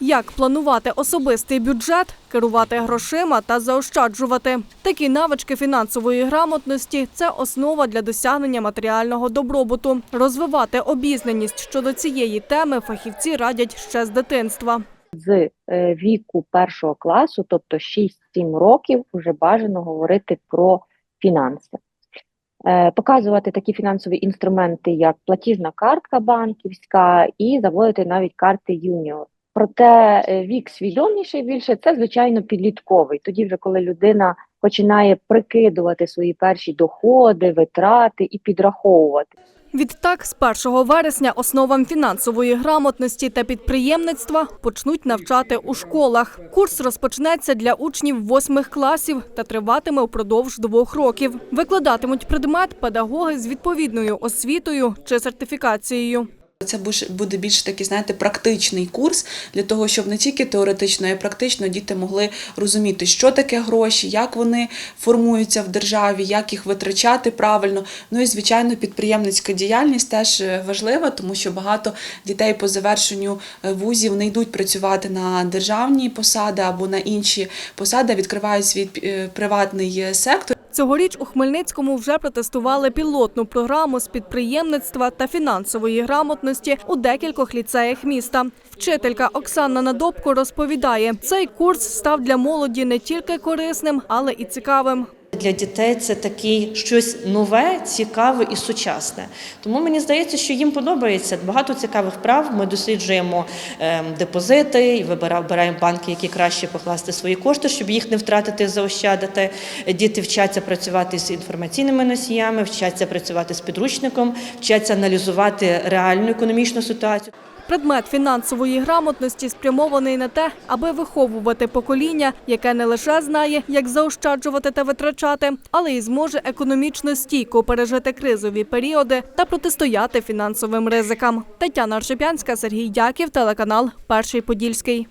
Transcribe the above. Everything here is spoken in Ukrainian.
Як планувати особистий бюджет, керувати грошима та заощаджувати. Такі навички фінансової грамотності це основа для досягнення матеріального добробуту. Розвивати обізнаність щодо цієї теми фахівці радять ще з дитинства. з е, віку першого класу, тобто 6-7 років, вже бажано говорити про фінанси. Е, Показувати такі фінансові інструменти, як платіжна картка банківська, і заводити навіть карти юніор. Проте е, вік свідоміший більше це, звичайно, підлітковий. Тоді, вже коли людина починає прикидувати свої перші доходи, витрати і підраховувати. Відтак, з 1 вересня основам фінансової грамотності та підприємництва почнуть навчати у школах. Курс розпочнеться для учнів восьмих класів та триватиме впродовж двох років. Викладатимуть предмет педагоги з відповідною освітою чи сертифікацією. Це буде більш такий, знаєте, практичний курс для того, щоб не тільки теоретично, а й практично діти могли розуміти, що таке гроші, як вони формуються в державі, як їх витрачати правильно. Ну і звичайно, підприємницька діяльність теж е, важлива, тому що багато дітей по завершенню е, вузів не йдуть працювати на державні посади або на інші посади, відкривають свій е, приватний сектор. Цьогоріч у Хмельницькому вже протестували пілотну програму з підприємництва та фінансової грамотності у декількох ліцеях міста. Вчителька Оксана Надобко розповідає, цей курс став для молоді не тільки корисним, але і цікавим. Для дітей це такий щось нове, цікаве і сучасне. Тому мені здається, що їм подобається багато цікавих прав. Ми досліджуємо ем, депозити і вибира- вибираємо банки, які краще покласти свої кошти, щоб їх не втратити, заощадити. Діти вчаться працювати з інформаційними носіями, вчаться працювати з підручником, вчаться аналізувати реальну економічну ситуацію. Предмет фінансової грамотності спрямований на те, аби виховувати покоління, яке не лише знає, як заощаджувати та витрачати, але й зможе економічно стійко пережити кризові періоди та протистояти фінансовим ризикам. Тетяна Аршепянська, Сергій Дяків, телеканал Перший Подільський.